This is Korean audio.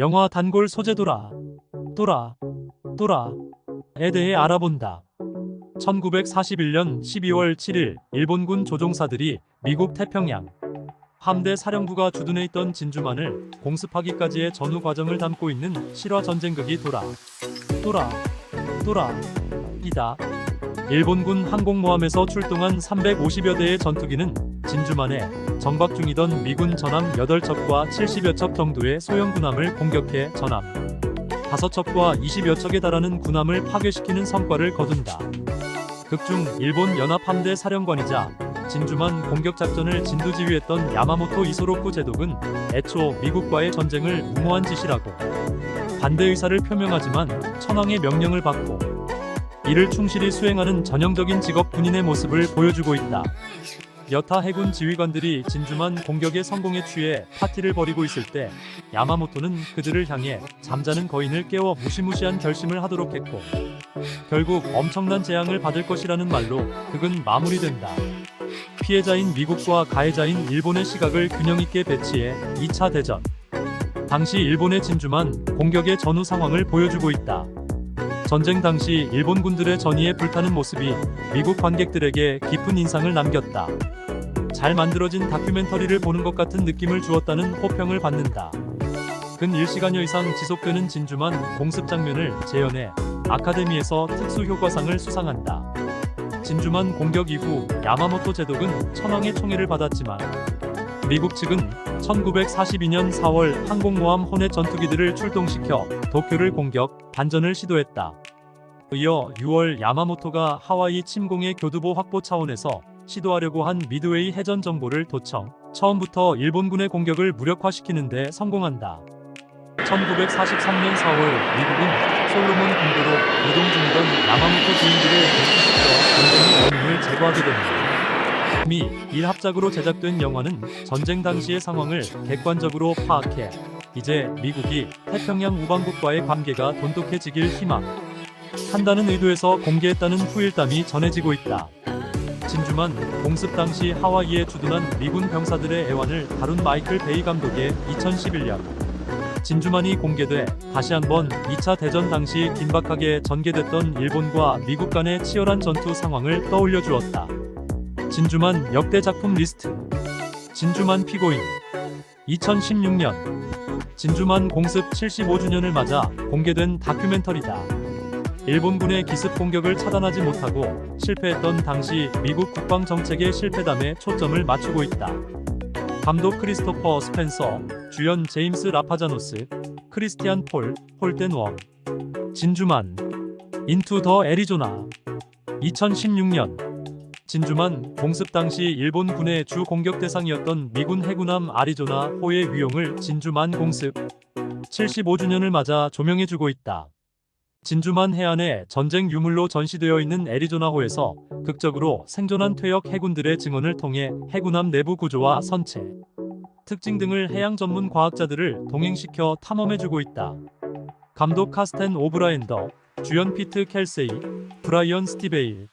영화 단골 소재 도라, 도라, 도라에 대해 알아본다. 1941년 12월 7일 일본군 조종사들이 미국 태평양 함대 사령부가 주둔해 있던 진주만을 공습하기까지의 전후 과정을 담고 있는 실화 전쟁극이 도라, 도라, 도라이다. 일본군 항공모함에서 출동한 350여 대의 전투기는 진주만에 정박 중이던 미군 전함 8척과 70여 척 정도의 소형 군함을 공격해 전함 5척과 20여 척에 달하는 군함을 파괴시키는 성과를 거둔다. 극중 일본 연합함대 사령관이자 진주만 공격 작전을 진두지휘했던 야마모토 이소로쿠 제독은 애초 미국과의 전쟁을 무모한 짓이라고 반대 의사를 표명하지만 천황의 명령을 받고 이를 충실히 수행하는 전형적인 직업 군인의 모습을 보여주고 있다. 여타 해군 지휘관들이 진주만 공격에 성공에 취해 파티를 벌이고 있을 때 야마모토는 그들을 향해 잠자는 거인을 깨워 무시무시한 결심을 하도록 했고 결국 엄청난 재앙을 받을 것이라는 말로 극은 마무리된다. 피해자인 미국과 가해자인 일본의 시각을 균형 있게 배치해 2차 대전 당시 일본의 진주만 공격의 전후 상황을 보여주고 있다. 전쟁 당시 일본 군들의 전의에 불타는 모습이 미국 관객들에게 깊은 인상을 남겼다. 잘 만들어진 다큐멘터리를 보는 것 같은 느낌을 주었다는 호평을 받는다. 근 1시간여 이상 지속되는 진주만 공습 장면을 재현해 아카데미에서 특수효과상을 수상한다. 진주만 공격 이후 야마모토 제독은 천황의 총애를 받았지만 미국 측은 1942년 4월 항공모함 호넷 전투기들을 출동시켜 도쿄를 공격, 반전을 시도했다. 이어 6월 야마모토가 하와이 침공의 교두보 확보 차원에서 시도하려고 한 미드웨이 해전 정보를 도청, 처음부터 일본군의 공격을 무력화시키는 데 성공한다. 1943년 4월 미국은 솔로몬 군도로 이동 중이던 야마모토 주인들을 대피시켜 전쟁의 원인을 제거하게 됩니다. 미 1합작으로 제작된 영화는 전쟁 당시의 상황을 객관적으로 파악해 이제 미국이 태평양 우방국과의 관계가 돈독해지길 희망 한다는 의도에서 공개했다는 후일담이 전해지고 있다. 진주만 공습 당시 하와이에 주둔한 미군 병사들의 애환을 다룬 마이클 베이 감독의 2011년 진주만이 공개돼 다시 한번 2차 대전 당시 긴박하게 전개됐던 일본과 미국 간의 치열한 전투 상황을 떠올려 주었다. 진주만 역대 작품 리스트 진주만 피고인 2016년 진주만 공습 75주년을 맞아 공개된 다큐멘터리다. 일본군의 기습 공격을 차단하지 못하고 실패했던 당시 미국 국방 정책의 실패담에 초점을 맞추고 있다. 감독 크리스토퍼 스펜서, 주연 제임스 라파자노스, 크리스티안 폴, 폴덴 웡, 진주만, 인투 더 애리조나, 2016년 진주만 공습 당시 일본 군의 주 공격 대상이었던 미군 해군함 아리조나 호의 위용을 진주만 공습 75주년을 맞아 조명해주고 있다. 진주만 해안에 전쟁 유물로 전시되어 있는 애리조나호에서 극적으로 생존한 퇴역 해군들의 증언을 통해 해군함 내부 구조와 선체, 특징 등을 해양 전문 과학자들을 동행시켜 탐험해주고 있다. 감독 카스텐 오브라엔더, 주연 피트 켈세이, 브라이언 스티베일,